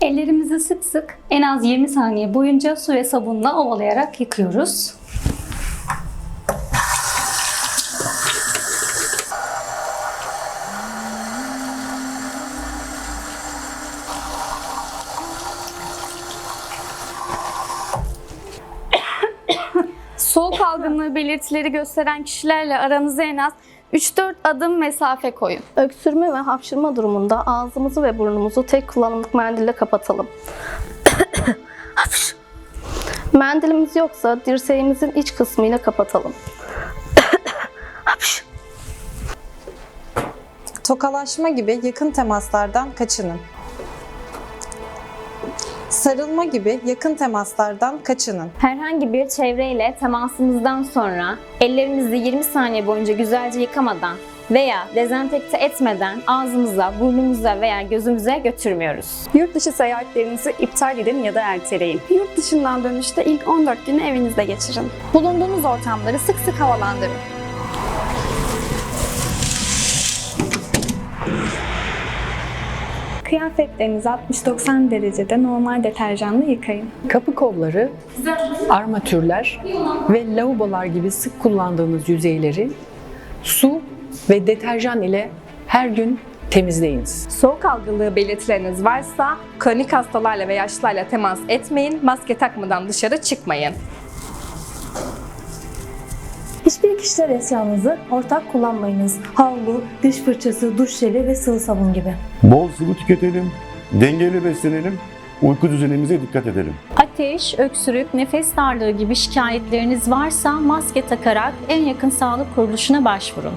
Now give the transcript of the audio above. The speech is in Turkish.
Ellerimizi sık sık en az 20 saniye boyunca su ve sabunla ovalayarak yıkıyoruz. Soğuk algınlığı belirtileri gösteren kişilerle aranıza en az 3-4 adım mesafe koyun. Öksürme ve hapşırma durumunda ağzımızı ve burnumuzu tek kullanımlık mendille kapatalım. Mendilimiz yoksa dirseğimizin iç kısmıyla kapatalım. Tokalaşma gibi yakın temaslardan kaçının. Sarılma gibi yakın temaslardan kaçının. Herhangi bir çevreyle temasımızdan sonra ellerimizi 20 saniye boyunca güzelce yıkamadan veya dezenfekte etmeden ağzımıza, burnumuza veya gözümüze götürmüyoruz. Yurt dışı seyahatlerinizi iptal edin ya da erteleyin. Yurt dışından dönüşte ilk 14 günü evinizde geçirin. Bulunduğunuz ortamları sık sık havalandırın. Kıyafetlerinizi 60-90 derecede normal deterjanla yıkayın. Kapı kolları, armatürler ve lavabolar gibi sık kullandığınız yüzeyleri su ve deterjan ile her gün temizleyiniz. Soğuk algınlığı belirtileriniz varsa kronik hastalarla ve yaşlılarla temas etmeyin, maske takmadan dışarı çıkmayın. Hiçbir kişisel eşyanızı ortak kullanmayınız. Havlu, diş fırçası, duş jeli ve sıvı sabun gibi. Bol sıvı tüketelim, dengeli beslenelim, uyku düzenimize dikkat edelim. Ateş, öksürük, nefes darlığı gibi şikayetleriniz varsa maske takarak en yakın sağlık kuruluşuna başvurun.